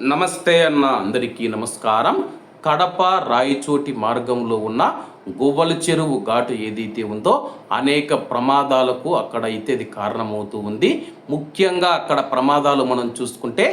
నమస్తే అన్న అందరికీ నమస్కారం. కడప రాయచోటి మార్గంలో ఉన్న గువ్వల చెరువు ఘాటు ఏదైతే ఉందో అనేక ప్రమాదాలకు అక్కడ అయితే ఇది కారణమవుతూ ఉంది. ముఖ్యంగా అక్కడ ప్రమాదాలు మనం చూసుకుంటే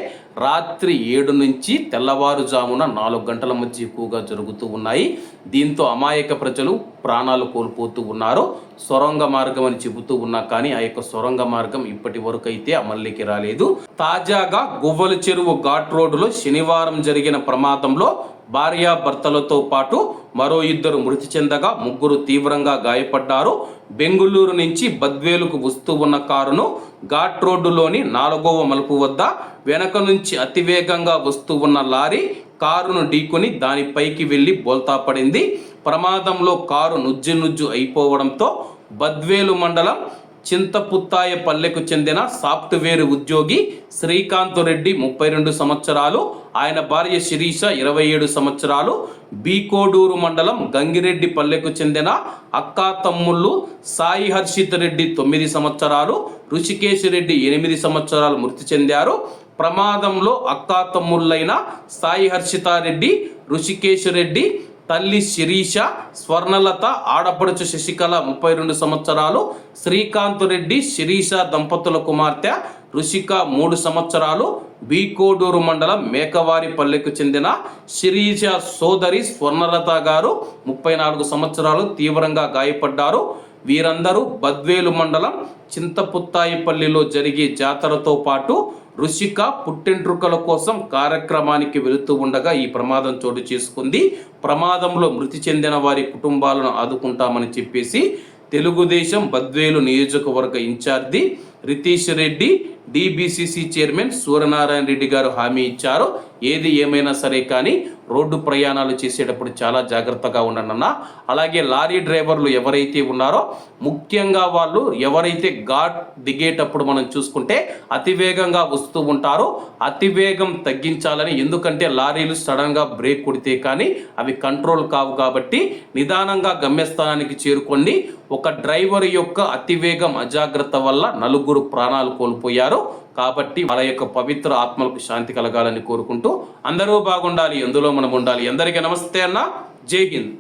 రాత్రి ఏడు నుంచి తెల్లవారుజామున నాలుగు గంటల మధ్య ఎక్కువగా జరుగుతూ ఉన్నాయి. దీంతో అమాయక ప్రజలు ప్రాణాలు కోల్పోతూ ఉన్నారు. సొరంగ మార్గం అని చెబుతూ ఉన్నా కానీ ఆ యొక్క సొరంగ మార్గం ఇప్పటి వరకు అయితే అమల్లోకి రాలేదు. తాజాగా గువ్వల చెరువు ఘాట్ రోడ్డులో శనివారం జరిగిన ప్రమాదంలో భార్యాభర్తలతో పాటు మరో ఇద్దరు మృతి చెందగా ముగ్గురు తీవ్రంగా గాయపడ్డారు. బెంగుళూరు నుంచి బద్వేలుకు వస్తూ ఉన్న కారును ఘాట్ రోడ్డులోని నాలుగవ మలుపు వద్ద వెనక నుంచి అతివేగంగా వస్తూ ఉన్న లారీ కారును ఢీకొని దానిపైకి వెళ్ళి బోల్తా పడింది. ప్రమాదంలో కారు నుజ్జు నుజ్జు అయిపోవడంతో బద్వేలు మండలం చింతపుత్తాయ పల్లెకు చెందిన సాఫ్ట్వేర్ ఉద్యోగి శ్రీకాంత్ రెడ్డి ముప్పై రెండు సంవత్సరాలు ఆయన భార్య శిరీష ఇరవై ఏడు సంవత్సరాలు బీకోడూరు మండలం గంగిరెడ్డి పల్లెకు చెందిన అక్కా తమ్ముళ్ళు సాయి హర్షిత్ రెడ్డి తొమ్మిది సంవత్సరాలు రుషికేశ్ రెడ్డి ఎనిమిది సంవత్సరాలు మృతి చెందారు. ప్రమాదంలో అక్కా తమ్ముళ్ళైన సాయి హర్షితారెడ్డి రుషికేశ్ రెడ్డి తల్లి శిరీష స్వర్ణలత ఆడపడుచు శశికళ ముప్పై రెండు సంవత్సరాలు శ్రీకాంత్ రెడ్డి శిరీష దంపతుల కుమార్తె రుషిక మూడు సంవత్సరాలు బీకోడూరు మండలం మేకవారిపల్లెకు చెందిన శిరీష సోదరి స్వర్ణలత గారు ముప్పై నాలుగు సంవత్సరాలు తీవ్రంగా గాయపడ్డారు. వీరందరూ బద్వేలు మండలం చింతపుత్తాయిపల్లిలో జరిగే జాతరతో పాటు ఋషిక పుట్టెంట్రుకల కోసం కార్యక్రమానికి వెళుతూ ఉండగా ఈ ప్రమాదం చోటు చేసుకుంది. ప్రమాదంలో మృతి చెందిన వారి కుటుంబాలను ఆదుకుంటామని చెప్పేసి తెలుగుదేశం బద్వేలు నియోజకవర్గ incharge Ritesh Reddy DBCC chairman Suryanarayana Reddy garu హామీ ఇచ్చారు. ఏది ఏమైనా సరే కానీ రోడ్డు ప్రయాణాలు చేసేటప్పుడు చాలా జాగ్రత్తగా ఉండనన్నా అలాగే లారీ డ్రైవర్లు ఎవరైతే ఉన్నారో ముఖ్యంగా వాళ్ళు ఎవరైతే ఘాట్ దిగేటప్పుడు మనం చూసుకుంటే అతివేగంగా వస్తూ ఉంటారో. అతివేగం తగ్గించాలని ఎందుకంటే లారీలు సడన్గా బ్రేక్ కొడితే కానీ అవి కంట్రోల్ కావు కాబట్టి నిదానంగా గమ్యస్థానానికి చేరుకొని ఒక డ్రైవర్ యొక్క అతివేగం అజాగ్రత్త వల్ల నలుగురు ప్రాణాలు కోల్పోయారు. కాబట్టి వాళ్ళ యొక్క పవిత్ర ఆత్మలకు శాంతి కలగాలని కోరుకుంటూ అందరూ బాగుండాలి ఎందులో మనం ఉండాలి? అందరికీ నమస్తే అన్న. జై హింద్.